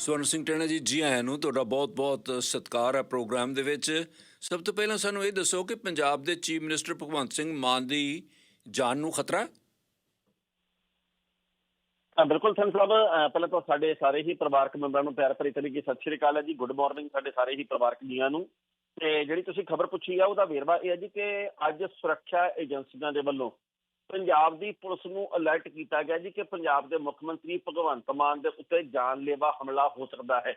ਸਵਰਨ ਸਿੰਘ ਟੈਣਾ ਜੀ ਜੀ ਆਇਆਂ ਨੂੰ ਤੁਹਾਡਾ ਬਹੁਤ-ਬਹੁਤ ਸਤਿਕਾਰ ਹੈ ਪ੍ਰੋਗਰਾਮ ਦੇ ਵਿੱਚ। ਸਭ ਤੋਂ ਪਹਿਲਾਂ ਸਾਨੂੰ ਇਹ ਦੱਸੋ ਕਿ ਪੰਜਾਬ ਦੇ ਚੀਫ ਮਿਨਿਸਟਰ ਭਗਵੰਤ ਸਿੰਘ ਮਾਨ ਦੀ ਜਾਨ ਨੂੰ ਖਤਰਾ ਹੈ? ਬਿਲਕੁਲ ਸੰਤ ਸਾਹਿਬ ਪਹਿਲਾਂ ਤਾਂ ਸਾਡੇ ਸਾਰੇ ਹੀ ਪਰਿਵਾਰਕ ਮੈਂਬਰਾਂ ਨੂੰ ਪਿਆਰ ਭਰੀ ਤਰੀਕੇ ਸਤਿ ਸ਼੍ਰੀ ਅਕਾਲ ਹੈ ਜੀ। ਗੁੱਡ ਮਾਰਨਿੰਗ ਸਾਡੇ ਸਾਰੇ ਹੀ ਪਰਿਵਾਰਕ ਜੀਆਂ ਨੂੰ। ਤੇ ਜਿਹੜੀ ਤੁਸੀਂ ਖਬਰ ਪੁੱਛੀ ਆ, ਉਹਦਾ ਵੇਰਵਾ ਇਹ ਹੈ ਜੀ ਕਿ ਅੱਜ ਸੁਰੱਖਿਆ ਏਜੰਸੀਆਂ ਦੇ ਵੱਲੋਂ ਪੰਜਾਬ ਦੀ ਪੁਲਿਸ ਨੂੰ ਅਲਰਟ ਕੀਤਾ ਗਿਆ ਜੀ ਕਿ ਪੰਜਾਬ ਦੇ ਮੁੱਖ ਮੰਤਰੀ ਭਗਵੰਤ ਮਾਨ ਦੇ ਉੱਤੇ ਜਾਨਲੇਵਾ ਹਮਲਾ ਹੋ ਸਕਦਾ ਹੈ।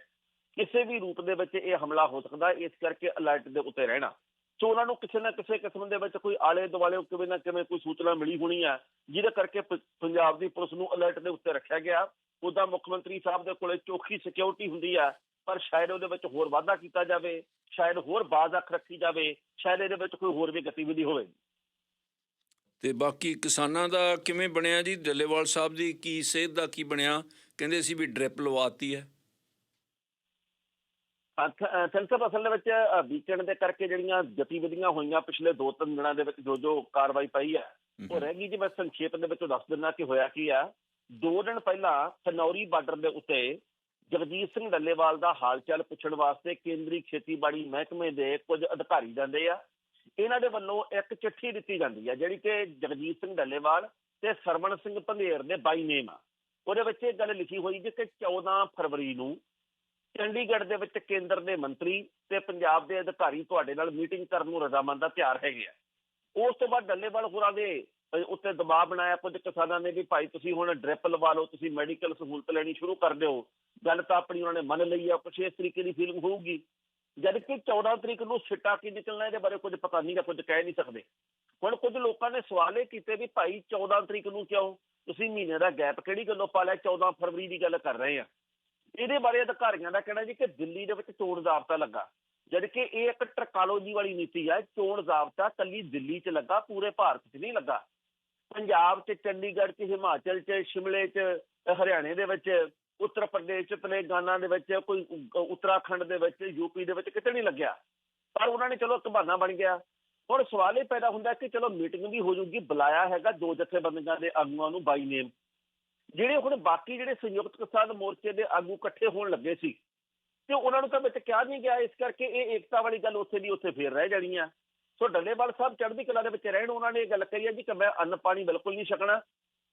ਕਿਸੇ ਵੀ ਰੂਪ ਦੇ ਵਿੱਚ ਇਹ ਹਮਲਾ ਹੋ ਸਕਦਾ ਹੈ ਇਸ ਕਰਕੇ ਅਲਰਟ ਦੇ ਉੱਤੇ ਰਹਿਣਾ। ਸੋ ਉਹਨਾਂ ਨੂੰ ਕਿਸੇ ਨਾ ਕਿਸੇ ਕਿਸਮ ਦੇ ਵਿੱਚ ਕੋਈ ਆਲੇ ਦੁਆਲੇ ਕਿਵੇਂ ਨਾ ਕਿਵੇਂ ਕੋਈ ਸੂਚਨਾ ਮਿਲੀ ਹੋਣੀ ਹੈ ਜਿਹਦੇ ਕਰਕੇ ਪ- ਪੰਜਾਬ ਦੀ ਪੁਲਿਸ ਨੂੰ ਅਲਰਟ ਦੇ ਉੱਤੇ ਰੱਖਿਆ ਗਿਆ। ਉਹਦਾ ਮੁੱਖ ਮੰਤਰੀ ਸਾਹਿਬ ਦੇ ਕੋਲੇ ਚੋਖੀ ਸਿਕਿਉਰਿਟੀ ਹੁੰਦੀ ਆ, ਪਰ ਸ਼ਾਇਦ ਉਹਦੇ ਵਿੱਚ ਹੋਰ ਵਾਧਾ ਕੀਤਾ ਜਾਵੇ, ਸ਼ਾਇਦ ਹੋਰ ਬਾਜ਼ ਅੱਖ ਰੱਖੀ ਜਾਵੇ, ਸ਼ਾਇਦ ਇਹਦੇ ਵਿੱਚ ਕੋਈ ਹੋਰ ਵੀ ਗਤੀਵਿਧੀ ਹੋਵੇ। ਤੇ ਬਾਕੀ ਕਿਸਾਨਾਂ ਦਾ ਕਿਵੇਂ ਬਣਿਆ ਜੀ? ਡੱਲੇਵਾਲ ਸਾਹਿਬ ਦੀ ਕੀ ਸਿਹਤ ਦਾ ਕੀ ਬਣਿਆ? ਕਹਿੰਦੇ ਸੀ ਵੀ ਡ੍ਰਿਪ ਲਵਾਤੀ ਹੈ। ਸੈਂਸਰ ਅਸਲ ਦੇ ਵਿੱਚ ਵੀਕਐਂਡ ਦੇ ਕਰਕੇ ਜਿਹੜੀਆਂ ਗਤੀਵਿਧੀਆਂ ਹੋਈਆਂ ਪਿਛਲੇ 2-3 ਦਿਨਾਂ ਦੇ ਵਿੱਚ, ਜੋ ਜੋ ਕਾਰਵਾਈ ਪਈ ਹੈ, ਉਹ ਰਹਿ ਗਈ ਜੀ। ਮੈਂ ਸੰਖੇਪ ਦੇ ਵਿੱਚ ਦੱਸ ਦਿੰਦਾ ਕਿ ਹੋਇਆ ਕੀ ਆ? ਦੋ ਦਿਨ ਪਹਿਲਾਂ ਖਨੌਰੀ ਬਾਰਡਰ ਦੇ ਉੱਤੇ ਜਗਜੀਤ ਸਿੰਘ ਡੱਲੇਵਾਲ ਦਾ ਹਾਲ ਚਾਲ ਪੁੱਛਣ ਵਾਸਤੇ ਕੇਂਦਰੀ ਖੇਤੀਬਾੜੀ ਮਹਿਕਮੇ ਦੇ ਕੁਝ ਅਧਿਕਾਰੀ ਜਾਂਦੇ ਆ। ਇਹਨਾਂ ਦੇ ਵੱਲੋਂ ਇੱਕ ਚਿੱਠੀ ਦਿੱਤੀ ਜਾਂਦੀ ਹੈ ਜਿਹੜੀ ਕਿ ਜਗਜੀਤ ਸਿੰਘ ਡੱਲੇਵਾਲ ਤੇ ਸਰਵਣ ਸਿੰਘ ਪੰਧੇਰ ਦੇ ਬਾਈ ਨੇਮ ਆ। ਉਹਦੇ ਵਿੱਚ ਇਹ ਗੱਲ ਲਿਖੀ ਹੋਈ ਜੀ ਕਿ 14 ਫਰਵਰੀ ਨੂੰ ਚੰਡੀਗੜ੍ਹ ਦੇ ਵਿੱਚ ਕੇਂਦਰ ਦੇ ਮੰਤਰੀ ਤੇ ਪੰਜਾਬ ਦੇ ਅਧਿਕਾਰੀ ਤੁਹਾਡੇ ਨਾਲ ਮੀਟਿੰਗ ਕਰਨ ਨੂੰ ਰਜ਼ਾਮੰਦ ਦਾ ਤਿਆਰ ਹੈਗੇ ਆ। ਉਸ ਤੋਂ ਬਾਅਦ ਡੱਲੇਵਾਲ ਹੋਰਾਂ ਦੇ ਉੱਤੇ ਦਬਾਅ ਬਣਾਇਆ। ਕੁਝ ਕਿਸਾਨਾਂ ਨੇ ਵੀ ਭਾਈ ਤੁਸੀਂ ਹੁਣ ਡ੍ਰਿਪ ਲਵਾ ਲਓ, ਤੁਸੀਂ ਮੈਡੀਕਲ ਸਹੂਲਤ ਲੈਣੀ ਸ਼ੁਰੂ ਕਰ ਦਿਓ। ਗੱਲ ਤਾਂ ਆਪਣੀ ਉਹਨਾਂ ਨੇ ਮੰਨ ਲਈ ਆ, ਕੁਛ ਇਸ ਤਰੀਕੇ ਦੀ ਫੀਲਿੰਗ ਹੋਊਗੀ। ਜਦਕਿ 14 ਤਰੀਕ ਨੂੰ ਸਿੱਟਾ ਕੀ ਨਿਕਲਣਾ, ਇਹਦੇ ਬਾਰੇ ਕੁਝ ਪਤਾ ਨਹੀਂ ਜਾਂ ਕੁਝ ਕਹਿ ਨਹੀਂ ਸਕਦੇ। ਹੁਣ ਕੁਝ ਲੋਕਾਂ ਨੇ ਸਵਾਲ ਇਹ ਕੀਤੇ ਵੀ ਭਾਈ 14 ਤਰੀਕ ਨੂੰ ਕਿਉਂ? ਤੁਸੀਂ ਮਹੀਨੇ ਦਾ ਗੈਪ ਕਿਹੜੀ ਗੱਲੋਂ ਪਾ ਲਿਆ? 14 ਫਰਵਰੀ ਦੀ ਗੱਲ ਕਰ ਰਹੇ ਆ। ਇਹਦੇ ਬਾਰੇ ਅਧਿਕਾਰੀਆਂ ਦਾ ਕਹਿਣਾ ਜੀ ਕਿ ਦਿੱਲੀ ਦੇ ਵਿੱਚ ਚੋਣ ਜ਼ਾਬਤਾ ਲੱਗਾ। ਜਦਕਿ ਇਹ ਇੱਕ ਟਰਕਾਲੋਜੀ ਵਾਲੀ ਨੀਤੀ ਹੈ ਚੋਣ ਜ਼ਾਬਤਾ ਕੱਲੀ ਦਿੱਲੀ 'ਚ ਲੱਗਾ, ਪੂਰੇ ਭਾਰਤ 'ਚ ਨਹੀਂ ਲੱਗਾ। ਪੰਜਾਬ 'ਚ, ਚੰਡੀਗੜ੍ਹ 'ਚ, ਹਿਮਾਚਲ 'ਚ, ਸ਼ਿਮਲੇ 'ਚ, ਹਰਿਆਣੇ ਦੇ ਵਿੱਚ ਉੱਤਰ ਪ੍ਰਦੇਸ਼ ਤੇਲੰਗਾਨਾ ਦੇ ਵਿੱਚ, ਕੋਈ ਉੱਤਰਾਖੰਡ ਦੇ ਵਿੱਚ ਯੂਪੀ ਦੇ ਵਿੱਚ ਕਿਤੇ ਨਹੀਂ ਲੱਗਿਆ। ਪਰ ਉਹਨਾਂ ਨੇ ਚਲੋ ਇੱਕ ਬਹਾਨਾ ਬਣ ਗਿਆ। ਹੁਣ ਸਵਾਲ ਇਹ ਪੈਦਾ ਹੁੰਦਾ ਕਿ ਚਲੋ ਮੀਟਿੰਗ ਵੀ ਹੋ ਜੂਗੀ ਬੁਲਾਇਆ ਹੈਗਾ ਦੋ ਜਥੇਬੰਦੀਆਂ ਦੇ ਆਗੂਆਂ ਨੂੰ ਬਾਈ ਨੇਮ ਜਿਹੜੇ ਹੁਣ ਬਾਕੀ ਜਿਹੜੇ ਸੰਯੁਕਤ ਕਿਸਾਨ ਮੋਰਚੇ ਦੇ ਆਗੂ ਇਕੱਠੇ ਹੋਣ ਲੱਗੇ ਸੀ, ਤੇ ਉਹਨਾਂ ਨੂੰ ਤਾਂ ਵਿੱਚ ਕਿਹਾ ਨਹੀਂ ਗਿਆ, ਇਸ ਕਰਕੇ ਇਹ ਏਕਤਾ ਵਾਲੀ ਗੱਲ ਉੱਥੇ ਦੀ ਉੱਥੇ ਫੇਰ ਰਹਿ ਜਾਣੀ ਆ। ਸੋ ਡੱਲੇਵਾਲ ਸਾਹਿਬ ਚੜ੍ਹਦੀ ਕਲਾ ਦੇ ਵਿੱਚ ਰਹਿਣ, ਉਹਨਾਂ ਨੇ ਇਹ ਗੱਲ ਕਹੀ ਹੈ ਜੀ ਕਿ ਮੈਂ ਅੰਨ ਪਾਣੀ ਬਿਲਕੁਲ ਨਹੀਂ ਛਕਣਾ।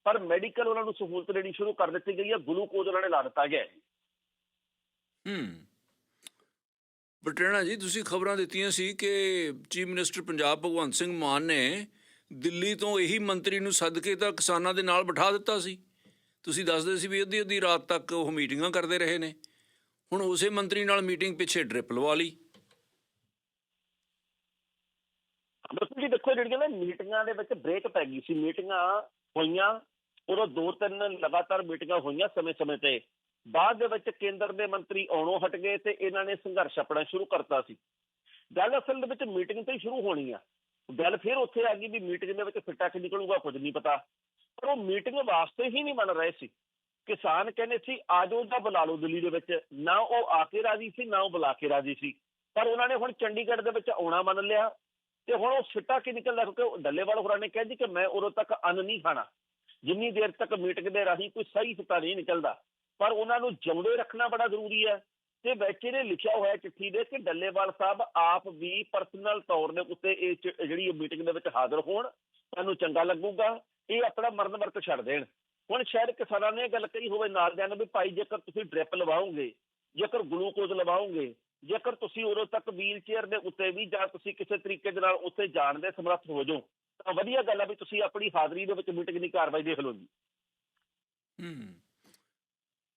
ਪਰ ਮੈਡੀਕਲ ਉਹਨਾਂ ਨੂੰ ਸਹੂਲਤ ਦੇਣੀ ਸ਼ੁਰੂ ਕਰ ਦਿੱਤੀ ਗਈ ਹੈ ਗਲੂਕੋਜ਼ ਉਹਨਾਂ ਨੇ ਲਾ ਦਿੱਤਾ ਗਿਆ ਹੈ ਹੂੰ। ਬਟਰਣਾ ਜੀ ਤੁਸੀਂ ਖਬਰਾਂ ਦਿੱਤੀਆਂ ਸੀ ਕਿ ਚੀਫ ਮਿਨਿਸਟਰ ਪੰਜਾਬ ਭਗਵੰਤ ਸਿੰਘ ਮਾਨ ਨੇ ਦਿੱਲੀ ਤੋਂ ਇਹੀ ਮੰਤਰੀ ਨੂੰ ਸੱਦ ਕੇ ਤਾਂ ਕਿਸਾਨਾਂ ਦੇ ਨਾਲ ਬਿਠਾ ਦਿੱਤਾ ਸੀ। ਤੁਸੀਂ ਦੱਸਦੇ ਸੀ ਵੀ ਅੱਧੀ ਅੱਧੀ ਰਾਤ ਤੱਕ ਉਹ ਮੀਟਿੰਗਾਂ ਕਰਦੇ ਰਹੇ ਨੇ। ਹੁਣ ਉਸੇ ਮੰਤਰੀ ਨਾਲ ਮੀਟਿੰਗ ਪਿੱਛੇ ਡ੍ਰਿਪ ਲਵਾ ਲਈ। ਬਿਲਕੁਲ ਜੀ ਦੇਖੋ ਜਿਹੜੀਆਂ ਨਾ ਮੀਟਿੰਗਾਂ ਦੇ ਵਿੱਚ ਬ੍ਰੇਕ ਪੈ ਗਈ ਸੀ। ਮੀਟਿੰਗਾਂ ਹੋਈਆਂ, ਉਦੋਂ ਦੋ ਤਿੰਨ ਲਗਾਤਾਰ ਮੀਟਿੰਗਾਂ ਹੋਈਆਂ ਸਮੇਂ-ਸਮੇਂ ਤੇ। ਬਾਅਦ ਦੇ ਵਿੱਚ ਕੇਂਦਰ ਦੇ ਮੰਤਰੀ ਆਉਣੋਂ ਹਟ ਗਏ ਤੇ ਇਹਨਾਂ ਨੇ ਸੰਘਰਸ਼ ਆਪਣਾ ਸ਼ੁਰੂ ਕਰਤਾ ਸੀ। ਗੱਲ ਅਸਲ ਦੇ ਵਿੱਚ ਮੀਟਿੰਗ ਤੋਂ ਹੀ ਸ਼ੁਰੂ ਹੋਣੀ ਆ। ਗੱਲ ਫਿਰ ਉੱਥੇ ਆ ਗਈ ਵੀ ਮੀਟਿੰਗ ਦੇ ਵਿੱਚ ਫਿੱਟਾ ਕਿ ਨਿਕਲੂਗਾ, ਕੁਝ ਨਹੀਂ ਪਤਾ। ਪਰ ਉਹ ਮੀਟਿੰਗ ਵਾਸਤੇ ਹੀ ਨਹੀਂ ਬਣ ਰਹੇ ਸੀ। ਕਿਸਾਨ ਕਹਿੰਦੇ ਸੀ, ਆਜੋ ਦਾ ਬੁਲਾ ਲਓ ਦਿੱਲੀ ਦੇ ਵਿੱਚ। ਨਾ ਉਹ ਆ ਕੇ ਰਾਜੀ ਸੀ, ਨਾ ਉਹ ਬੁਲਾ ਕੇ ਰਾਜੀ ਸੀ। ਪਰ ਉਹਨਾਂ ਨੇ ਹੁਣ ਚੰਡੀਗੜ੍ਹ ਦੇ ਵਿੱਚ ਆਉਣਾ ਮੰਨ ਲਿਆ। ਤੇ ਹੁਣ ਉਹ ਸਿੱਟਾ ਕੀ ਨਿਕਲਦਾ? ਕਿਉਂਕਿ ਡੱਲੇਵਾਲ ਹੋਰਾਂ ਨੇ ਕਿਹਾ ਜੀ ਕਿ ਮੈਂ ਉਦੋਂ ਤੱਕ ਅੰਨ ਨਹੀਂ ਖਾਣਾ। ਜਿੰਨੀ ਦੇਰ ਤੱਕ ਮੀਟਿੰਗ ਦੇ ਰਾਹੀਂ ਕੋਈ ਸਹੀ ਸਿੱਟਾ ਨਹੀਂ ਨਿਕਲਦਾ। ਪਰ ਉਹਨਾਂ ਨੂੰ ਜਿਉਂਦੇ ਰੱਖਣਾ ਬੜਾ ਜ਼ਰੂਰੀ ਹੈ। ਤੇ ਵਿੱਚ ਨੇ ਲਿਖਿਆ ਹੋਇਆ ਚਿੱਠੀ ਦੇ ਕਿ ਡੱਲੇਵਾਲ ਸਾਹਿਬ ਆਪ ਵੀ ਪਰਸਨਲ ਤੌਰ ਦੇ ਉੱਤੇ ਇਹ ਚ- ਜਿਹੜੀ ਮੀਟਿੰਗ ਦੇ ਵਿੱਚ ਹਾਜ਼ਰ ਹੋਣ, ਤੁਹਾਨੂੰ ਚੰਗਾ ਲੱਗੂਗਾ। ਇਹ ਆਪਣਾ ਮਰਨ ਵਰਤ ਛੱਡ ਦੇਣ। ਹੁਣ ਸ਼ਾਇਦ ਕਿਸਾਨਾਂ ਨੇ ਇਹ ਗੱਲ ਕਹੀ ਹੋਵੇ ਨਾਲ ਜਾਣ ਵੀ ਭਾਈ ਜੇਕਰ ਤੁਸੀਂ ਡ੍ਰਿਪ ਲਵਾਓਗੇ, ਜੇਕਰ ਗਲੂਕੋਜ਼ ਲਵਾਓਗੇ ਜੇਕਰ ਤੁਸੀਂ ਉਦੋਂ ਤੱਕ ਵੀਲ ਚੇਅਰ ਦੇ ਉੱਤੇ ਵੀ ਜਾਂ ਤੁਸੀਂ ਕਿਸੇ ਤਰੀਕੇ ਦੇ ਨਾਲ ਉੱਥੇ ਜਾਣ ਦੇ ਸਮਰੱਥ ਹੋ ਜਾਓ, ਤਾਂ ਵਧੀਆ ਗੱਲ ਆ ਵੀ ਤੁਸੀਂ ਆਪਣੀ ਹਾਜ਼ਰੀ ਦੇ ਵਿੱਚ ਮੀਟਿੰਗ ਦੀ ਕਾਰਵਾਈ ਦੇਖ ਲਓ ਜੀ। ਹੂੰ।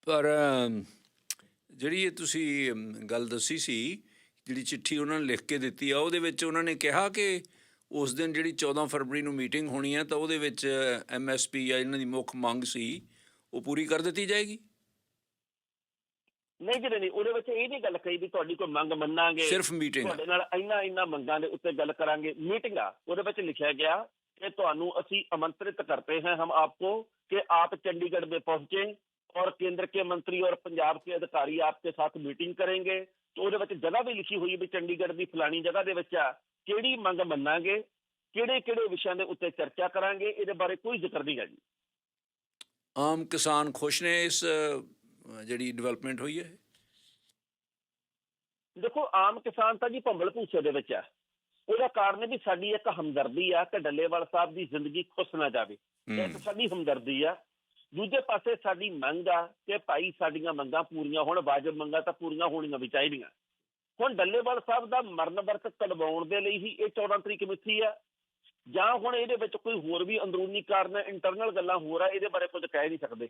ਪਰ ਜਿਹੜੀ ਇਹ ਤੁਸੀਂ ਗੱਲ ਦੱਸੀ ਸੀ, ਜਿਹੜੀ ਚਿੱਠੀ ਉਹਨਾਂ ਨੇ ਲਿਖ ਕੇ ਦਿੱਤੀ ਆ, ਉਹਦੇ ਵਿੱਚ ਉਹਨਾਂ ਨੇ ਕਿਹਾ ਕਿ ਉਸ ਦਿਨ ਜਿਹੜੀ 14 ਫਰਵਰੀ ਨੂੰ ਮੀਟਿੰਗ ਹੋਣੀ ਹੈ ਤਾਂ ਉਹਦੇ ਵਿੱਚ ਐਮਐਸਪੀ ਜਾਂ ਇਹਨਾਂ ਦੀ ਮੁੱਖ ਮੰਗ ਸੀ, ਉਹ ਪੂਰੀ ਕਰ ਦਿੱਤੀ ਜਾਏਗੀ। ਨਹੀਂ ਜਿਹੜੇ ਨਹੀਂ ਉਹਦੇ ਵਿੱਚ ਇਹ ਵੀ ਗੱਲ ਕਹੀ ਵੀ ਤੁਹਾਡੀ ਕੋਈ ਮੰਗ ਮੰਨਾਂਗੇ। ਸਿਰਫ ਮੀਟਿੰਗ ਤੁਹਾਡੇ ਨਾਲ ਇੰਨਾ ਇੰਨਾ ਮੰਗਾਂ ਦੇ ਉੱਤੇ ਗੱਲ ਕਰਾਂਗੇ। ਮੀਟਿੰਗਾਂ ਉਹਦੇ ਵਿੱਚ ਲਿਖਿਆ ਗਿਆ ਕਿ ਤੁਹਾਨੂੰ ਅਸੀਂ ਆਮੰਤਰਿਤ ਕਰਤੇ ਹਾਂ ਹਮ ਆਪਕੋ ਕਿ ਆਪ ਚੰਡੀਗੜ੍ਹ में ਪਹੁੰਚੇ और केंद्र के मंत्री और पंजाब के अधिकारी आपके साथ मीटिंग करेंगे तो ਉਹਦੇ ਵਿੱਚ ਜਗ੍ਹਾ ਵੀ ਲਿਖੀ ਹੋਈ ਵੀ ਚੰਡੀਗੜ੍ਹ ਦੀ ਫਲਾਣੀ ਜਗ੍ਹਾ ਦੇ ਵਿੱਚ ਆ। ਕਿਹੜੀ ਮੰਗ ਮੰਨਾਂਗੇ ਕਿਹੜੇ ਕਿਹੜੇ ਵਿਸ਼ਿਆਂ ਦੇ ਉੱਤੇ ਚਰਚਾ ਕਰਾਂਗੇ ਇਹਦੇ ਬਾਰੇ ਕੋਈ ਜ਼ਿਕਰ ਨਹੀਂ ਹੈ ਜੀ। ਆਮ ਕਿਸਾਨ ਖੁਸ਼ ਨੇ ਇਸ ਜਿਹੜੀ ਡਿਵੈਲਪਮੈਂਟ ਹੋਈ ਹੈ? ਦੇਖੋ ਆਮ ਕਿਸਾਨ ਤਾਂ ਜੀ ਭੰਬਲ ਭੂਸੇ ਦੇ ਵਿੱਚ ਹੈ ਉਹਦਾ ਕਾਰਨ ਵੀ ਸਾਡੀ ਇੱਕ ਹਮਦਰਦੀ ਆ ਕਿ ਡੱਲੇਵਾਲ ਸਾਹਿਬ ਦੀ ਜ਼ਿੰਦਗੀ ਖੁੱਸ ਨਾ ਜਾਵੇ। ਇੱਕ ਹੂੰ ਸਾਡੀ ਹਮਦਰਦੀ ਆ। ਦੂਜੇ ਪਾਸੇ ਸਾਡੀ ਮੰਗ ਆ ਕਿ ਭਾਈ ਸਾਡੀਆਂ ਮੰਗਾਂ ਪੂਰੀਆਂ ਹੋਣ ਵਾਜਬ ਮੰਗਾਂ ਤਾਂ ਪੂਰੀਆਂ ਹੋਣੀਆਂ ਵੀ ਚਾਹੀਦੀਆਂ। ਹੁਣ ਡੱਲੇਵਾਲ ਸਾਹਿਬ ਦਾ ਮਰਨ ਵਰਤ ਕਢਵਾਉਣ ਦੇ ਲਈ ਹੀ ਇਹ 14 ਤਰੀਕ ਮਿੱਥੀ ਆ। ਜਾਂ ਹੁਣ ਇਹਦੇ ਵਿੱਚ ਕੋਈ ਹੋਰ ਵੀ ਅੰਦਰੂਨੀ ਕਾਰਨ ਇੰਟਰਨਲ ਗੱਲਾਂ ਹੋਰ ਆ ਇਹਦੇ ਬਾਰੇ ਕੁਝ ਕਹਿ ਨਹੀਂ ਸਕਦੇ।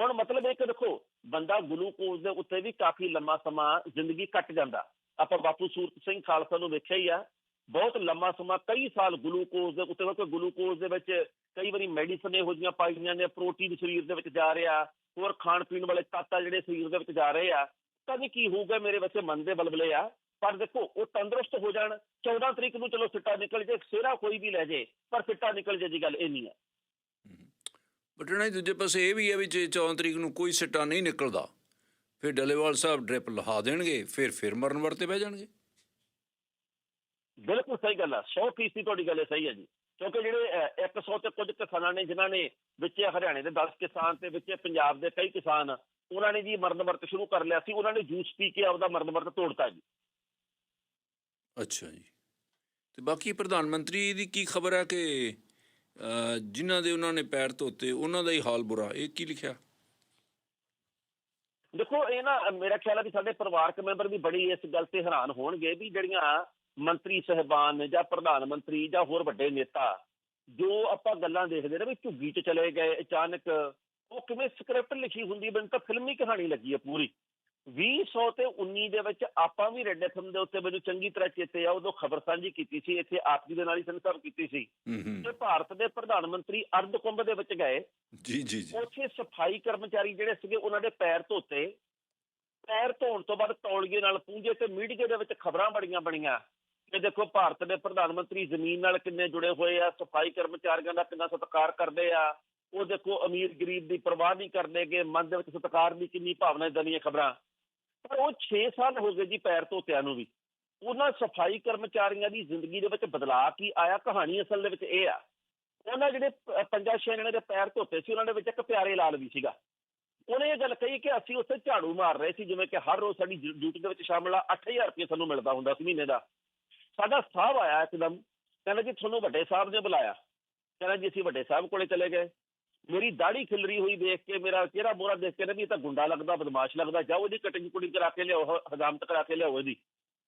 ਹੁਣ ਮਤਲਬ ਇਹ ਕਿ ਦੇਖੋ, ਬੰਦਾ ਗਲੂਕੋਜ਼ ਦੇ ਉੱਤੇ ਵੀ ਕਾਫੀ ਲੰਮਾ ਸਮਾਂ ਜ਼ਿੰਦਗੀ ਕੱਟ ਜਾਂਦਾ। ਆਪਾਂ ਬਾਪੂ ਸੂਰਤ ਸਿੰਘ ਖਾਲਸਾ ਨੂੰ ਵੇਖਿਆ ਹੀ ਆ, ਬਹੁਤ ਲੰਮਾ ਸਮਾਂ, ਕਈ ਸਾਲ ਗਲੂਕੋਜ਼ ਦੇ ਉੱਤੇ, ਕਿਉਂਕਿ ਗਲੂਕੋਜ਼ ਦੇ ਵਿੱਚ ਕਈ ਵਾਰੀ ਮੈਡੀਸਨ ਇਹੋ ਜਿਹੀਆਂ ਪਾਈਆਂ ਨੇ ਪ੍ਰੋਟੀਨ ਸਰੀਰ ਦੇ ਵਿੱਚ ਜਾ ਰਿਹਾ, ਹੋਰ ਖਾਣ ਪੀਣ ਵਾਲੇ ਤੱਤ ਆ ਜਿਹੜੇ ਸਰੀਰ ਦੇ ਵਿੱਚ ਜਾ ਰਹੇ ਆ। ਤਾਂ ਨਹੀਂ ਕੀ ਹੋਊਗਾ ਮੇਰੇ ਬੱਚੇ ਮਨ ਦੇ ਬਲਬਲੇ ਆ, ਪਰ ਦੇਖੋ, ਉਹ ਤੰਦਰੁਸਤ ਹੋ ਜਾਣ 14 ਤਰੀਕ ਨੂੰ ਚਲੋ ਸਿੱਟਾ ਨਿਕਲ ਜੇ ਸਿਰਾ ਕੋਈ ਵੀ ਲੈ ਜੇ, ਪਰ ਸਿੱਟਾ ਨਿਕਲ ਜੇ ਦੀ ਗੱਲ ਇਹ ਨਹੀਂ ਹੈ ਬਟ ਦੂਜੇ ਪਾਸੇ ਇਹ ਵੀ ਹੈ ਵੀ ਜੇ 14 ਤਰੀਕ ਨੂੰ ਕੋਈ ਸਿੱਟਾ ਨਹੀਂ ਨਿਕਲਦਾ ਫਿਰ ਡੱਲੇਵਾਲ ਸਾਹਿਬ ਡ੍ਰਿਪ ਲਹਾ ਦੇਣਗੇ ਫਿਰ ਫਿਰ ਮਰਨ ਵਰਤੇ ਬਹਿ ਜਾਣਗੇ। ਬਿਲਕੁਲ ਸਹੀ ਗੱਲ ਆ 100% ਤੁਹਾਡੀ ਗੱਲ ਸਹੀ ਹੈ ਜੀ। ਕਿਉਂਕਿ ਜਿਹੜੇ ਅਹ, 100 ਤੇ ਕੁਝ ਕਿਸਾਨਾਂ ਨੇ ਜਿਨ੍ਹਾਂ ਨੇ ਵਿੱਚ ਹਰਿਆਣੇ ਦੇ 10 ਕਿਸਾਨ ਤੇ ਵਿੱਚ ਪੰਜਾਬ ਦੇ ਕਈ ਕਿਸਾਨ ਉਹਨਾਂ ਨੇ ਜੀ ਮਰਨ ਵਰਤ ਸ਼ੁਰੂ ਕਰ ਲਿਆ ਸੀ ਉਹਨਾਂ ਨੇ ਜੂਸ ਪੀ ਕੇ ਆਪਦਾ ਮਰਨ ਵਰਤ ਤੋੜਤਾ ਜੀ। ਅੱਛਾ ਜੀ। ਤੇ ਬਾਕੀ ਪ੍ਰਧਾਨ ਮੰਤਰੀ ਦੀ ਕੀ ਖਬਰ ਹੈ ਕਿ ਜਿਨ੍ਹਾਂ ਦੇ ਉਹਨਾਂ ਨੇ ਪੈਰ ਧੋਤੇ, ਉਹਨਾਂ ਦਾ ਹੀ ਹਾਲ ਬੁਰਾ। ਇਹ ਕੀ ਲਿਖਿਆ? ਦੇਖੋ, ਇਹ ਨਾ ਮੇਰਾ ਖਿਆਲ ਹੈ ਵੀ ਸਾਡੇ ਪਰਿਵਾਰਕ ਮੈਂਬਰ ਵੀ ਬੜੀ ਇਸ ਗੱਲ ਤੇ ਹੈਰਾਨ ਹੋਣਗੇ ਵੀ ਜਿਹੜੀਆਂ ਮੰਤਰੀ ਸਹਿਬਾਨ ਜਾਂ ਪ੍ਰਧਾਨ ਮੰਤਰੀ ਜਾਂ ਹੋਰ ਵੱਡੇ ਨੇਤਾ ਜੋ ਆਪਾਂ ਗੱਲਾਂ ਦੇਖਦੇ ਨੇ ਵੀ ਝੁੱਗੀ 'ਚ ਚਲੇ ਗਏ, ਅਚਾਨਕ ਉਹ ਕਿਵੇਂ ਸਕ੍ਰਿਪਟ ਲਿਖੀ ਹੁੰਦੀ, ਮੈਨੂੰ ਤਾਂ ਫਿਲਮੀ ਕਹਾਣੀ ਲੱਗੀ ਹੈ ਪੂਰੀ। 2000 ਤੇ 19 ਦੇ ਵਿੱਚ ਆਪਾਂ ਵੀ ਰੈੱਡ ਐਫਐਮ ਦੇ ਉੱਤੇ ਮੈਨੂੰ ਚੰਗੀ ਤਰ੍ਹਾਂ ਚੇਤੇ ਆ ਉਦੋਂ ਖਬਰ ਸਾਂਝੀ ਕੀਤੀ ਸੀ ਇੱਥੇ ਆਪ ਜੀ ਦੇ ਨਾਲ ਹੀ ਸੰਸਰਵ ਕੀਤੀ ਸੀ। ਕਿ ਭਾਰਤ ਦੇ ਪ੍ਰਧਾਨ ਮੰਤਰੀ ਅਰਧ ਕੁੰਭ ਦੇ ਵਿੱਚ ਗਏ। ਜੀ ਜੀ ਜੀ। ਉੱਥੇ ਸਫ਼ਾਈ ਕਰਮਚਾਰੀ ਜਿਹੜੇ ਸੀਗੇ ਉਹਨਾਂ ਦੇ ਪੈਰ ਧੋਤੇ। ਪੈਰ ਧੋਣ ਤੋਂ ਬਾਅਦ ਤੌਲੀਏ ਨਾਲ ਪੂੰਝੇ ਤੇ ਮੀਡੀਆ ਦੇ ਵਿੱਚ ਖਬਰਾਂ ਬੜੀਆਂ ਬਣੀਆਂ। ਕਿ ਦੇਖੋ ਭਾਰਤ ਦੇ ਪ੍ਰਧਾਨ ਮੰਤਰੀ ਜ਼ਮੀਨ ਨਾਲ ਕਿੰਨੇ ਜੁੜੇ ਹੋਏ ਆ ਸਫ਼ਾਈ ਕਰਮਚਾਰੀਆਂ ਦਾ ਕਿੰਨਾ ਸਤਿਕਾਰ ਕਰਦੇ ਆ। ਉਹ ਦੇਖੋ ਅਮੀਰ ਗਰੀਬ ਦੀ ਪਰਵਾਹ ਨਹੀਂ ਕਰਦੇਗੇ ਮਨ ਦੇ ਵਿੱਚ ਸਤਿਕਾਰ ਦੀ ਕਿੰਨੀ ਭਾਵਨਾ ਇਦਾਂ ਦੀਆਂ ਖਬਰਾਂ। ਪਰ ਉਹ 6 ਸਾਲ ਹੋ ਗਏ ਜੀ ਪੈਰ ਧੋਤਿਆਂ ਨੂੰ ਵੀ। ਉਹਨਾਂ ਸਫ਼ਾਈ ਕਰਮਚਾਰੀਆਂ ਦੀ ਜ਼ਿੰਦਗੀ ਦੇ ਵਿੱਚ ਬਦਲਾਅ ਕੀ ਆਇਆ, ਕਹਾਣੀ ਅਸਲ ਦੇ ਵਿੱਚ ਇਹ ਆ। ਉਹਨਾਂ ਜਿਹੜੇ ਪ- ਪੰਜਾਂ ਛੇ ਜਣੇ ਦੇ ਪੈਰ ਧੋਤੇ ਸੀ, ਉਹਨਾਂ ਦੇ ਵਿੱਚ ਇੱਕ ਪਿਆਰੇ ਲਾਲ ਵੀ ਸੀਗਾ। ਉਹਨੇ ਇਹ ਗੱਲ ਕਹੀ ਕਿ ਅਸੀਂ ਉੱਥੇ ਝਾੜੂ ਮਾਰ ਰਹੇ ਸੀ, ਜਿਵੇਂ ਕਿ ਹਰ ਰੋਜ਼ ਸਾਡੀ ਡਿਊਟੀ ਦੇ ਵਿੱਚ ਸ਼ਾਮਲ ਆ 8000 ਰੁਪਏ ਸਾਨੂੰ ਮਿਲਦਾ ਹੁੰਦਾ ਸੀ ਮਹੀਨੇ ਦਾ। ਸਾਡਾ ਸਾਹਿਬ ਆਇਆ ਇੱਕਦਮ। ਕਹਿੰਦਾ ਜੀ, ਤੁਹਾਨੂੰ ਵੱਡੇ ਸਾਹਿਬ ਨੇ ਬੁਲਾਇਆ। ਕਹਿੰਦਾ ਜੀ, ਅਸੀਂ ਵੱਡੇ ਸਾਹਿਬ ਕੋਲੇ ਚਲੇ ਗਏ। ਮੇਰੀ ਦਾੜੀ ਖਿਲਰੀ ਹੋਈ ਦੇਖ ਕੇ, ਮੇਰਾ ਚਿਹਰਾ ਮੋਰਾ ਦੇਖ ਕੇ ਨਾ ਵੀ ਇਹ ਤਾਂ ਗੁੰਡਾ ਲੱਗਦਾ, ਬਦਮਾਸ਼ ਲੱਗਦਾ, ਜਾਓ ਇਹਦੀ ਕਟਿੰਗ ਕੁਟਿੰਗ ਕਰਾ ਕੇ ਲਿਆਓ ਹਜਾਮਤ ਕਰਾ ਕੇ ਲਿਆਓ ਇਹਦੀ।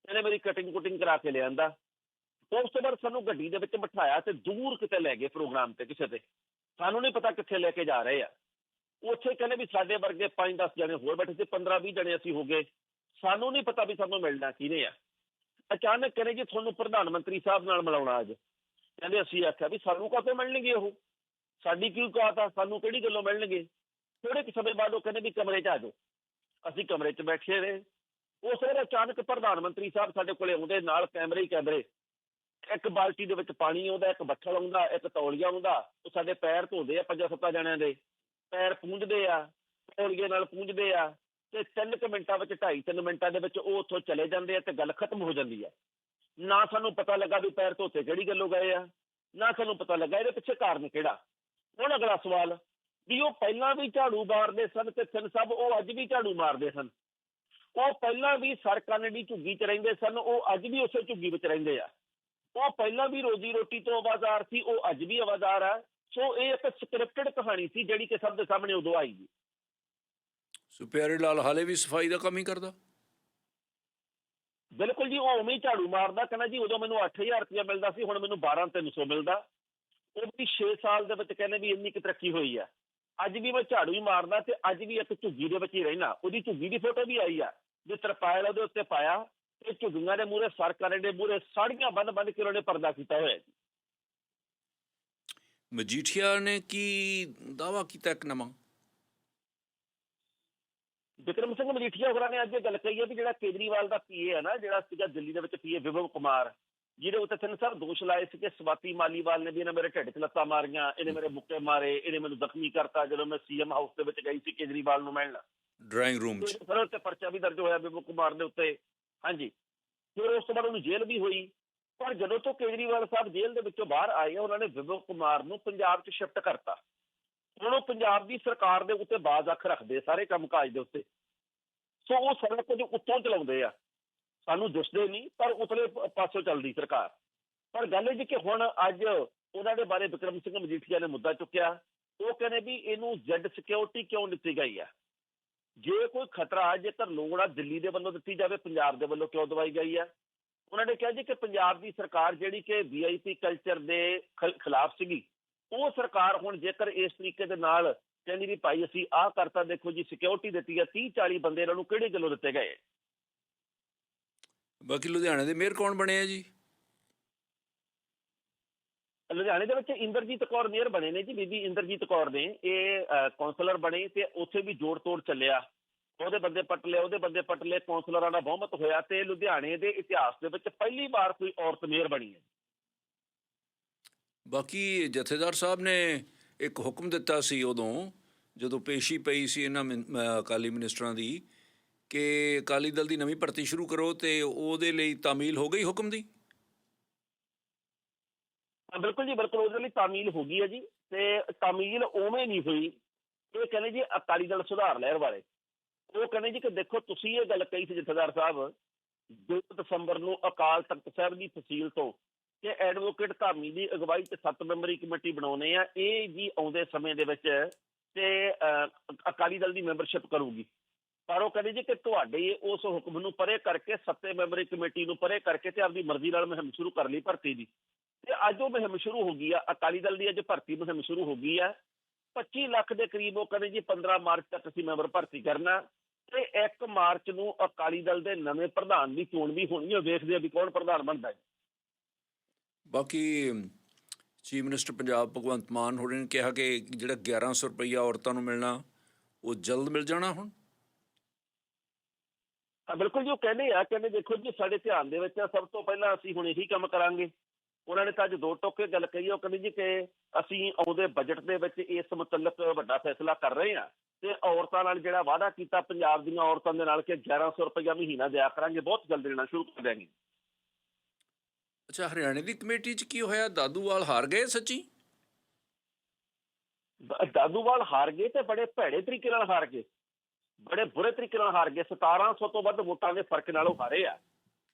ਇਹਨੇ ਮੇਰੀ ਕਟਿੰਗ ਕੁਟਿੰਗ ਕਰਾ ਕੇ ਲਿਆਂਦਾ ਉਸ ਤੋਂ ਬਾਅਦ ਸਾਨੂੰ ਗੱਡੀ ਦੇ ਵਿੱਚ ਬਿਠਾਇਆ ਤੇ ਦੂਰ ਕਿਤੇ ਲੈ ਗਏ ਪ੍ਰੋਗਰਾਮ ਤੇ ਕਿਸੇ ਤੇ। ਸਾਨੂੰ ਨਹੀਂ ਪਤਾ ਕਿੱਥੇ ਲੈ ਕੇ ਜਾ ਰਹੇ ਆ। ਉੱਥੇ ਕਹਿੰਦੇ ਵੀ ਸਾਡੇ ਵਰਗੇ 5-10 ਜਣੇ ਹੋਰ ਬੈਠੇ ਸੀ 15-20 ਜਣੇ ਅਸੀਂ ਹੋ ਗਏ। ਸਾਨੂੰ ਨਹੀਂ ਪਤਾ ਵੀ ਸਾਨੂੰ ਮਿਲਣਾ ਕਿਹਨੇ ਆ। ਅਚਾਨਕ ਕਹਿੰਦੇ ਜੀ, ਤੁਹਾਨੂੰ ਪ੍ਰਧਾਨ ਮੰਤਰੀ ਸਾਹਿਬ ਨਾਲ ਮਿਲਾਉਣਾ ਅੱਜ। ਕਹਿੰਦੇ ਅਸੀਂ ਆਖਿਆ ਵੀ ਸਾਨੂੰ ਕਾਹਤੋਂ ਮਿਲਣਗੇ ਉਹ? ਸਾਡੀ ਕੀ ਔਕਾਤ ਆ? ਸਾਨੂੰ ਕਿਹੜੀ ਗੱਲੋਂ ਮਿਲਣਗੇ? ਥੋੜੇ ਕੁ ਸਮੇਂ ਬਾਅਦ ਉਹ ਕਹਿੰਦੇ ਵੀ ਕਮਰੇ 'ਚ ਆ ਜਾਓ? ਅਸੀਂ ਕਮਰੇ 'ਚ ਬੈਠੇ ਰਹੇ। ਉਸ ਵੇਲੇ ਅਚਾਨਕ ਪ੍ਰਧਾਨ ਮੰਤਰੀ ਸਾਹਿਬ ਸਾਡੇ ਕੋਲੇ ਆਉਂਦੇ, ਨਾਲ ਕੈਮਰੇ ਹੀ ਕੈਮਰੇ। ਇੱਕ ਬਾਲਟੀ ਦੇ ਵਿੱਚ ਪਾਣੀ ਆਉਂਦਾ, ਇੱਕ ਬੱਠਲ ਆਉਂਦਾ, ਇੱਕ ਤੌਲੀਆ ਆਉਂਦਾ। ਉਹ ਸਾਡੇ ਪੈਰ ਧੋਦੇ ਆ ਪੰਜਾਂ ਸੱਤਾਂ ਜਣਿਆਂ ਦੇ। ਪੈਰ ਪੂੰਝਦੇ ਆ, ਤੌਲੀਏ ਨਾਲ ਪੂੰਝਦੇ ਆ ਤੇ ਤਿੰਨ ਕੁ ਮਿੰਟਾਂ ਵਿੱਚ, ਢਾਈ ਤਿੰਨ ਮਿੰਟਾਂ ਦੇ ਵਿੱਚ ਉਹ ਉੱਥੋਂ ਚਲੇ ਜਾਂਦੇ ਆ ਤੇ ਗੱਲ ਖਤਮ ਹੋ ਜਾਂਦੀ ਆ। ਨਾ ਸਾਨੂੰ ਪਤਾ ਲੱਗਾ ਵੀ ਪੈਰ ਧੋਤੇ ਕਿਹੜੀ ਗੱਲੋਂ ਗਏ ਆ। ਨਾ ਸਾਨੂੰ ਪਤਾ ਲੱਗਾ ਇਹਦੇ ਪਿੱਛੇ ਕਾਰਨ ਕਿਹੜਾ। ਹੁਣ ਅਗਲਾ ਸਵਾਲ ਵੀ ਉਹ ਪਹਿਲਾਂ ਵੀ ਝਾੜੂ ਮਾਰਦੇ ਸਨ ਤੇ ਸਿੰਘ ਸਾਹਿਬ ਉਹ ਅੱਜ ਵੀ ਝਾੜੂ ਮਾਰਦੇ ਸਨ। ਉਹ ਪਹਿਲਾਂ ਵੀ ਸਰਕਨ ਦੀ ਝੁੱਗੀ 'ਚ ਰਹਿੰਦੇ ਸਨ ਉਹ ਅੱਜ ਵੀ ਉਸੇ ਝੁੱਗੀ ਵਿੱਚ ਰਹਿੰਦੇ ਆ। ਉਹ ਪਹਿਲਾਂ ਵੀ ਰੋਜੀ ਰੋਟੀ ਤੋਂ ਆਵਾਜ਼ਾਰ ਸੀ ਉਹ ਅੱਜ ਵੀ ਆਵਾਜ਼ਾਰ ਆ। ਸੋ ਇਹ ਇੱਕ ਸਕ੍ਰਿਪਟਡ ਕਹਾਣੀ ਸੀ ਜਿਹੜੀ ਕਿ ਸਭ ਦੇ ਸਾਹਮਣੇ ਉਦੋਂ ਆਈ ਜੀ ਸੋ ਪਿਆਰੇ ਲਾਲ ਹਾਲੇ ਵੀ ਸਫ਼ਾਈ ਦਾ ਕੰਮ ਹੀ ਕਰਦਾ? ਬਿਲਕੁਲ ਜੀ ਉਹ ਉਵੇਂ ਝਾੜੂ ਮਾਰਦਾ ਕਹਿੰਦਾ ਜੀ ਉਦੋਂ ਮੈਨੂੰ 8000 ਰੁਪਇਆ ਮਿਲਦਾ ਸੀ ਹੁਣ ਮੈਨੂੰ 12300 ਮਿਲਦਾ। ਉਹ ਵੀ 6 ਸਾਲ ਦੇ ਵਿੱਚ ਕਹਿੰਦੇ ਵੀ ਇੰਨੀ ਕੁ ਤਰੱਕੀ ਹੋਈ ਆ। ਅੱਜ ਵੀ ਮੈਂ ਝਾੜੂ ਹੀ ਮਾਰਦਾ ਤੇ ਅੱਜ ਵੀ ਇੱਕ ਝੁੱਗੀ ਦੇ ਵਿੱਚ ਹੀ ਰਹਿਣਾ ਉਹਦੀ ਝੁੱਗੀ ਦੀ ਫੋਟੋ ਵੀ ਆਈ ਆ ਜੇ ਤਰਪਾਲ ਉਹਦੇ ਉੱਤੇ ਪਾਇਆ ਤੇ ਝੁੱਗੀਆਂ ਦੇ ਮੂਹਰੇ ਸਰ ਕਰੇ ਦੇ ਮੂਹਰੇ ਸਾੜੀਆਂ ਬੰਨ ਬੰਨ ਕੇ ਉਹਨੇ ਪਰਦਾ ਕੀਤਾ ਹੋਇਆ ਜੀ। ਮਜੀਠੀਆ ਨੇ ਕੀ ਦਾਵਾ ਕੀਤਾ ਇੱਕ ਨਵਾਂ? ਵਿਕਰਮ ਸਿੰਘ ਮਜੀਠੀਆ ਹੋਰਾਂ ਨੇ ਅੱਜ ਇਹ ਗੱਲ ਕਹੀ ਹੈ ਵੀ ਜਿਹੜਾ ਕੇਜਰੀਵਾਲ ਦਾ ਪੀਏ ਹੈ ਨਾ ਜਿਹੜਾ ਸੀਗਾ ਦਿੱਲੀ ਦੇ ਵਿੱਚ ਪੀਏ ਵਿਭਵ ਕੁਮਾਰ ਜਿਹਦੇ ਉੱਤੇ ਤਿੰਨ ਸਾਹਿਬ ਦੋਸ਼ ਲਾਏ ਸੀ ਕਿ ਸਵਾਤੀ ਮਾਲੀਵਾਲ ਨੇ ਵੀ ਇਹਨੇ ਮੇਰੇ ਢਿੱਡ 'ਚ ਲੱਤਾਂ ਮਾਰੀਆਂ ਇਹਨੇ ਮੇਰੇ ਮੁੱਕੇ ਮਾਰੇ ਇਹਨੇ ਮੈਨੂੰ ਜ਼ਖਮੀ ਕਰਤਾ ਜਦੋਂ ਮੈਂ ਸੀਐਮ ਹਾਊਸ ਦੇ ਵਿੱਚ ਗਈ ਸੀ ਕੇਜਰੀਵਾਲ ਨੂੰ ਮਿਲਣ। ਡਰਾਇੰਗ ਰੂਮ 'ਚ। ਫਿਰ ਉਹ ਤੇ ਪਰਚਾ ਵੀ ਦਰਜ ਹੋਇਆ ਵਿਭਵ ਕੁਮਾਰ ਦੇ ਉੱਤੇ। ਹਾਂਜੀ। ਫਿਰ ਉਸ ਤੋਂ ਬਾਅਦ ਉਹਨੂੰ ਜੇਲ੍ਹ ਵੀ ਹੋਈ। ਪਰ ਜਦੋਂ ਤੋਂ ਕੇਜਰੀਵਾਲ ਸਾਹਿਬ ਜੇਲ੍ਹ ਦੇ ਵਿੱਚੋਂ ਬਾਹਰ ਆਏ ਉਹਨਾਂ ਨੇ ਵਿਭਵ ਕੁਮਾਰ ਨੂੰ ਪੰਜਾਬ 'ਚ ਸ਼ਿਫਟ ਕਰਤਾ। ਹੁਣ ਉਹ ਪੰਜਾਬ ਦੀ ਸਰਕਾਰ ਦੇ ਉੱਤੇ ਬਾਜ਼ ਅੱਖ ਰੱਖਦੇ ਆ ਸਾਰੇ ਕੰਮਕਾਜ ਦੇ ਉੱਤੇ। ਸੋ ਉਹ ਸਾਰਾ ਕੁਝ ਉੱਤੋਂ ਚਲਾਉਂਦੇ ਆ। ਸਾਨੂੰ ਦਿਸਦੇ ਨਹੀਂ, ਪਰ ਉਤਲੇ ਪ- ਪਾਸੋਂ ਚੱਲਦੀ ਸਰਕਾਰ। ਪਰ ਗੱਲ ਇਹ ਜੀ ਕਿ ਹੁਣ ਅੱਜ ਉਹਨਾਂ ਦੇ ਬਾਰੇ ਵਿਕਰਮ ਸਿੰਘ ਮਜੀਠੀਆ ਨੇ ਮੁੱਦਾ ਚੁੱਕਿਆ। ਉਹ ਕਹਿੰਦੇ ਵੀ ਇਹਨੂੰ ਜੈਡ ਸਿਕਿਉਰਿਟੀ ਕਿਉਂ ਦਿੱਤੀ ਗਈ ਆ? ਜੇ ਕੋਈ ਖਤਰਾ ਜੇਕਰ ਲੋੜ ਆ ਦਿੱਲੀ ਦੇ ਵੱਲੋਂ ਦਿੱਤੀ ਜਾਵੇ, ਪੰਜਾਬ ਦੇ ਵੱਲੋਂ ਕਿਉਂ ਦਵਾਈ ਗਈ ਆ? ਉਹਨਾਂ ਨੇ ਕਿਹਾ ਜੀ ਕਿ ਪੰਜਾਬ ਦੀ ਸਰਕਾਰ ਜਿਹੜੀ ਕਿ ਵੀਆਈਪੀ ਕਲਚਰ ਦੇ ਖਿਲਾਫ ਸੀਗੀ, ਉਹ ਸਰਕਾਰ ਹੁਣ ਜੇਕਰ ਇਸ ਤਰੀਕੇ ਦੇ ਨਾਲ ਕਹਿੰਦੀ ਵੀ ਭਾਈ ਅਸੀਂ ਆਹ ਕਰਤਾ, ਦੇਖੋ ਜੀ ਸਿਕਿਉਰਿਟੀ ਦਿੱਤੀ ਆ 30 40 ਬੰਦੇ ਇਹਨਾਂ ਨੂੰ ਕਿਹੜੇ ਗੱਲੋਂ ਦਿੱਤੇ ਗਏ? ਬਾਕੀ ਲੁਧਿਆਣੇ ਦੇ ਮੇਅਰ ਕੌਣ ਬਣੇ ਆ ਜੀ? ਲੁਧਿਆਣੇ ਦੇ ਵਿੱਚ ਇੰਦਰਜੀਤ ਕੌਰ ਮੇਅਰ ਬਣੇ ਨੇ ਜੀ ਬੀਬੀ ਇੰਦਰਜੀਤ ਕੌਰ ਨੇ। ਇਹ ਅਹ, ਕੌਂਸਲਰ ਬਣੇ ਤੇ ਉੱਥੇ ਵੀ ਜੋੜ ਤੋੜ ਚੱਲਿਆ। ਉਹਦੇ ਬੰਦੇ ਪੱਟ ਲਏ ਉਹਦੇ ਬੰਦੇ ਪੱਟ ਲਏ ਦਾ ਬਹੁਮਤ ਹੋਇਆ ਤੇ ਲੁਧਿਆਣੇ ਦੇ ਇਤਿਹਾਸ ਦੇ ਵਿੱਚ ਪਹਿਲੀ ਵਾਰ ਕੋਈ ਔਰਤ ਮੇਅਰ ਬਣੀ ਹੈ। ਬਾਕੀ ਜਥੇਦਾਰ ਸਾਹਿਬ ਨੇ ਇੱਕ ਹੁਕਮ ਦਿੱਤਾ ਸੀ ਉਦੋਂ ਜਦੋਂ ਪੇਸ਼ੀ ਪਈ ਸੀ ਇਹਨਾਂ ਅਕਾਲੀ ਮਿਨਿਸਟਰਾਂ ਦੀ ਕਿ ਅਕਾਲੀ ਦਲ ਦੀ ਨਵੀਂ ਭਰਤੀ ਸ਼ੁਰੂ ਕਰੋ ਤੇ ਉਹਦੇ ਲਈ ਤਾਮੀਲ ਹੋ ਗਈ ਹੁਕਮ ਦੀ? ਬਿਲਕੁਲ ਜੀ, ਬਿਲਕੁਲ ਉਹਦੇ ਲਈ ਤਾਮੀਲ ਹੋ ਗਈ ਹੈ ਜੀ ਤੇ ਤਾਮੀਲ ਉਵੇਂ ਨਹੀਂ ਹੋਈ। ਇਹ ਕਹਿੰਦੇ ਜੀ ਅਕਾਲੀ ਦਲ ਸੁਧਾਰ ਲਹਿਰ ਵਾਲੇ। ਉਹ ਕਹਿੰਦੇ ਜੀ ਕਿ ਦੇਖੋ, ਤੁਸੀਂ ਇਹ ਗੱਲ ਕਹੀ ਸੀ ਜਥੇਦਾਰ ਸਾਹਿਬ 2 ਦਸੰਬਰ ਨੂੰ ਅਕਾਲ ਤਖਤ ਸਾਹਿਬ ਦੀ ਤਹਿਸੀਲ ਤੋਂ ਕਿ ਐਡਵੋਕੇਟ ਧਾਮੀ ਦੀ ਅਗਵਾਈ ਤੇ ਸੱਤ ਮੈਂਬਰੀ ਕਮੇਟੀ ਬਣਾਉਣੇ ਆ, ਇਹ ਜੀ ਆਉਂਦੇ ਸਮੇਂ ਦੇ ਵਿੱਚ ਤੇ ਅਕਾਲੀ ਦਲ ਦੀ ਮੈਂਬਰਸ਼ਿਪ ਕਰੂਗੀ। ਪਰ ਜੀ ਕਿ ਤੁਹਾਡੇ ਉਸ ਹੁਕਮ ਨੂੰ ਪਰੇ ਕਰਕੇ ਸੱਤੇ ਮੈਂਬਰੀ ਕਮੇਟੀ ਨੂੰ ਪਰੇ ਕਰਕੇ ਤੇ ਆਪਦੀ ਮਰਜ਼ੀ ਨਾਲ ਮੁਹਿੰਮ ਸ਼ੁਰੂ ਕਰ ਲਈ ਭਰਤੀ ਦੀ। ਤੇ ਅੱਜ ਉਹ ਮੁਹਿੰਮ ਸ਼ੁਰੂ ਹੋ ਗਈ ਆ, ਅਕਾਲੀ ਦਲ ਦੀ ਅੱਜ ਭਰਤੀ ਮੁਹਿੰਮ ਸ਼ੁਰੂ ਹੋ ਗਈ ਆ। 25 ਲੱਖ ਦੇ ਕਰੀਬ ਉਹ ਕਹਿੰਦੇ ਜੀ 15 ਮਾਰਚ ਤੱਕ ਅਸੀਂ ਮੈਂਬਰ ਭਰਤੀ ਕਰਨਾ। ਤੇ 1 ਮਾਰਚ ਨੂੰ ਅਕਾਲੀ ਦਲ ਦੇ ਨਵੇਂ ਪ੍ਰਧਾਨ ਦੀ ਚੋਣ ਵੀ ਹੋਣੀ ਹੈ ਵੇਖਦੇ ਆ ਵੀ ਕੌਣ ਪ੍ਰਧਾਨ ਬਣਦਾ ਹੈ। ਬਾਕੀ ਚੀਫ ਮਿਨਿਸਟਰ ਪੰਜਾਬ ਭਗਵੰਤ ਮਾਨ ਹੋਰਾਂ ਨੇ ਕਿਹਾ ਕਿ ਜਿਹੜਾ 1100 ਰੁਪਈਆ ਔਰਤਾਂ ਨੂੰ ਮਿਲਣਾ, ਉਹ ਜਲਦ ਮਿਲ ਜਾਣਾ ਹੁਣ। ਬਿਲਕੁਲ ਜੀ ਉਹ ਕਹਿੰਦੇ ਆ ਕਹਿੰਦੇ ਦੇਖੋ ਜੀ ਸਾਡੇ ਧਿਆਨ ਦੇ ਵਿੱਚ ਸਭ ਤੋਂ ਪਹਿਲਾਂ ਅਸੀਂ ਹੁਣ ਇਹੀ ਕੰਮ ਕਰਾਂਗੇ। ਉਹਨਾਂ ਨੇ ਤਾਂ ਅੱਜ ਦੋ ਟੋਕੇ ਗੱਲ ਕਹੀ ਉਹ ਕਹਿੰਦੇ ਜੀ ਕਿ ਅਸੀਂ ਆਉਂਦੇ ਬਜਟ ਦੇ ਵਿੱਚ ਇਸ ਮੁਤਲਕ ਵੱਡਾ ਫੈਸਲਾ ਕਰ ਰਹੇ ਹਾਂ ਤੇ ਔਰਤਾਂ ਨਾਲ ਜਿਹੜਾ ਵਾਅਦਾ ਕੀਤਾ ਪੰਜਾਬ ਦੀਆਂ ਔਰਤਾਂ ਦੇ ਨਾਲ ਕਿ 1100 ਰੁਪਇਆ ਮਹੀਨਾ ਦਿਆ ਕਰਾਂਗੇ ਬਹੁਤ ਜਲਦ ਦੇਣਾ ਸ਼ੁਰੂ ਕਰ ਦਿਆਂਗੇ। ਅੱਛਾ ਹਰਿਆਣੇ ਦੀ ਕਮੇਟੀ 'ਚ ਕੀ ਹੋਇਆ? ਦਾਦੂਵਾਲ ਹਾਰ ਗਏ ਸੱਚੀ? ਦਾਦੂਵਾਲ ਹਾਰ ਗਏ ਤੇ ਬੜੇ ਭੈੜੇ ਤਰੀਕੇ ਨਾਲ ਹਾਰ ਗਏ। ਬੜੇ ਬੁਰੇ ਤਰੀਕੇ ਨਾਲ ਹਾਰ ਗਏ। 1700 ਤੋਂ ਵੱਧ ਵੋਟਾਂ ਦੇ ਫ਼ਰਕ ਨਾਲ ਉਹ ਹਾਰੇ ਆ।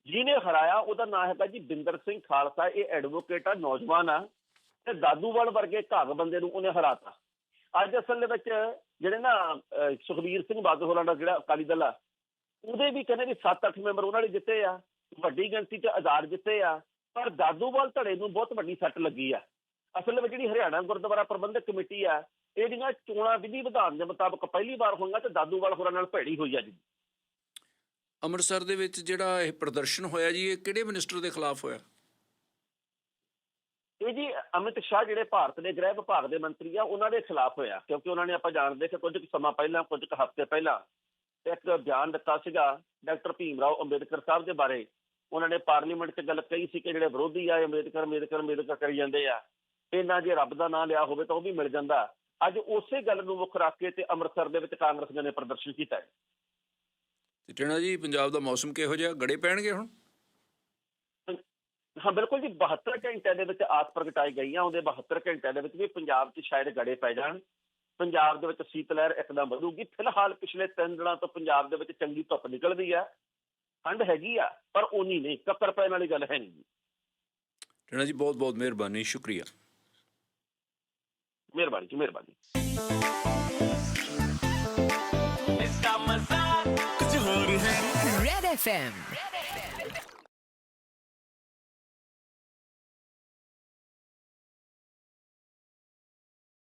ਜਿਹਨੇ ਹਰਾਇਆ, ਉਹਦਾ ਨਾਮ ਹੈਗਾ ਜੀ ਬਿੰਦਰ ਸਿੰਘ ਖਾਲਸਾ। ਇਹ ਐਡਵੋਕੇਟ ਆ, ਨੌਜਵਾਨ ਆ ਤੇ ਦਾਦੂਵਾਲ ਵਰਗੇ ਘਾਗ ਬੰਦੇ ਨੂੰ ਉਹਨੇ ਹਰਾਤਾ। ਅੱਜ ਅਸਲ ਦੇ ਵਿੱਚ ਜਿਹੜੇ ਨਾ ਸੁਖਬੀਰ ਸਿੰਘ ਬਾਦਲ ਹੋਰਾਂ ਦਾ ਜਿਹੜਾ ਅਕਾਲੀ ਦਲ ਆ, ਉਹਦੇ ਵੀ ਕਹਿੰਦੇ ਵੀ 7-8 ਮੈਂਬਰ ਉਹਨਾਂ ਨੇ ਜਿੱਤੇ ਆ। ਵੱਡੀ ਗਿਣਤੀ 'ਚ ਆਜ਼ਾਦ ਜਿੱਤੇ ਆ। ਪਰ ਦਾਦੂਵਾਲ ਧੜੇ ਨੂੰ ਬਹੁਤ ਵੱਡੀ ਸੱਟ ਲੱਗੀ ਆ। ਅਸਲ ਵਿੱਚ ਜਿਹੜੀ ਹਰਿਆਣਾ ਗੁਰਦੁਆਰਾ ਪ੍ਰਬੰਧਕ ਕਮੇਟੀ ਆ ਇਹਦੀਆਂ ਚੋਣਾਂ ਵਿਧੀ ਵਿਧਾਨ ਦੇ ਮੁਤਾਬਕ ਪਹਿਲੀ ਵਾਰ ਹੋਈਆਂ ਤੇ ਦਾਦੂਵਾਲ ਹੋਰਾਂ ਨਾਲ ਭੇੜੀ ਹੋਈ ਆ ਜੀ। ਅੰਮ੍ਰਿਤਸਰ ਦੇ ਵਿੱਚ ਜਿਹੜਾ ਇਹ ਪ੍ਰਦਰਸ਼ਨ ਹੋਇਆ ਜੀ ਇਹ ਕਿਹੜੇ ਮਿਨਿਸਟਰ ਦੇ ਖਿਲਾਫ ਹੋਇਆ? ਇਹ ਜੀ ਅਮਿਤ ਸ਼ਾਹ ਜਿਹੜੇ ਭਾਰਤ ਦੇ ਗ੍ਰਹਿ ਵਿਭਾਗ ਦੇ ਮੰਤਰੀ ਆ ਉਹਨਾਂ ਦੇ ਖਿਲਾਫ ਹੋਇਆ ਕਿਉਂਕਿ ਉਹਨਾਂ ਨੇ ਆਪਾਂ ਜਾਣਦੇ ਕਿ ਕੁਝ ਸਮਾਂ ਪਹਿਲਾਂ ਕੁਝ ਕੁ ਹਫ਼ਤੇ ਪਹਿਲਾਂ ਇੱਕ ਬਿਆਨ ਦਿੱਤਾ ਸੀਗਾ ਡਾਕਟਰ ਭੀਮ ਰਾਓ ਅੰਬੇਦਕਰ ਸਾਹਿਬ ਦੇ ਬਾਰੇ। ਉਹਨਾਂ ਨੇ ਪਾਰਲੀਮੈਂਟ 'ਚ ਗੱਲ ਕਹੀ ਸੀ ਕਿ ਜਿਹੜੇ ਵਿਰੋਧੀ ਆ ਅੰਬੇਦਕਰ ਅੰਬੇਦਕਰ ਅੰਬੇਦਕਰ ਕਰੀ ਜਾਂਦੇ ਆ ਇਹਨਾਂ ਜੇ ਰੱਬ ਦਾ ਨਾਮ ਲਿਆ ਹੋਵੇ ਤਾਂ ਉਹ ਵੀ ਮਿਲ ਜਾਂਦਾ। ਅੱਜ ਉਸੇ ਗੱਲ ਨੂੰ ਮੁੱਖ ਰੱਖ ਕੇ ਤੇ ਅੰਮ੍ਰਿਤਸਰ ਦੇ ਵਿੱਚ ਕਾਂਗਰਸੀਆਂ ਨੇ ਪ੍ਰਦਰਸ਼ਨ ਕੀਤਾ ਹੈ। ਤੇ ਟਣਾ ਜੀ ਪੰਜਾਬ ਦਾ ਮੌਸਮ ਕਿਹੋ ਜਿਹਾ? ਗੜੇ ਪੈਣਗੇ ਹੁਣ? ਹਾਂ ਬਿਲਕੁਲ ਜੀ 72 ਘੰਟਿਆਂ ਦੇ ਵਿੱਚ ਆਸ ਪ੍ਰਗਟਾਈ ਗਈਆਂ ਉਹਦੇ 72 ਘੰਟਿਆਂ ਦੇ ਵਿੱਚ ਵੀ ਪੰਜਾਬ 'ਚ ਸ਼ਾਇਦ ਗੜੇ ਪੈ ਜਾਣ। ਪੰਜਾਬ ਦੇ ਵਿੱਚ ਸੀਤ ਲਹਿਰ ਇੱਕਦਮ ਵਧੂਗੀ। ਫਿਲਹਾਲ ਪਿਛਲੇ 3 ਦਿਨਾਂ ਤੋਂ ਪੰਜਾਬ ਦੇ ਵਿੱਚ ਚੰਗੀ ਧੁੱਪ ਨਿਕਲਦੀ ਆ। ਠੰਡ ਹੈਗੀ ਆ ਪਰ ਉਨੀ ਨਹੀਂ। ਕੱਕਰ ਪੈਣ ਵਾਲੀ ਗੱਲ ਹੈ ਨਹੀਂ। ਜੀ ਟਣਾ ਜੀ ਬਹੁਤ ਬਹੁਤ ਮਿਹਰਬਾਨੀ। ਸ਼ੁਕਰੀਆ। ਮਿਹਰਬਾਨੀ ਜੀ ਮਿਹਰਬਾਨੀ Red FM.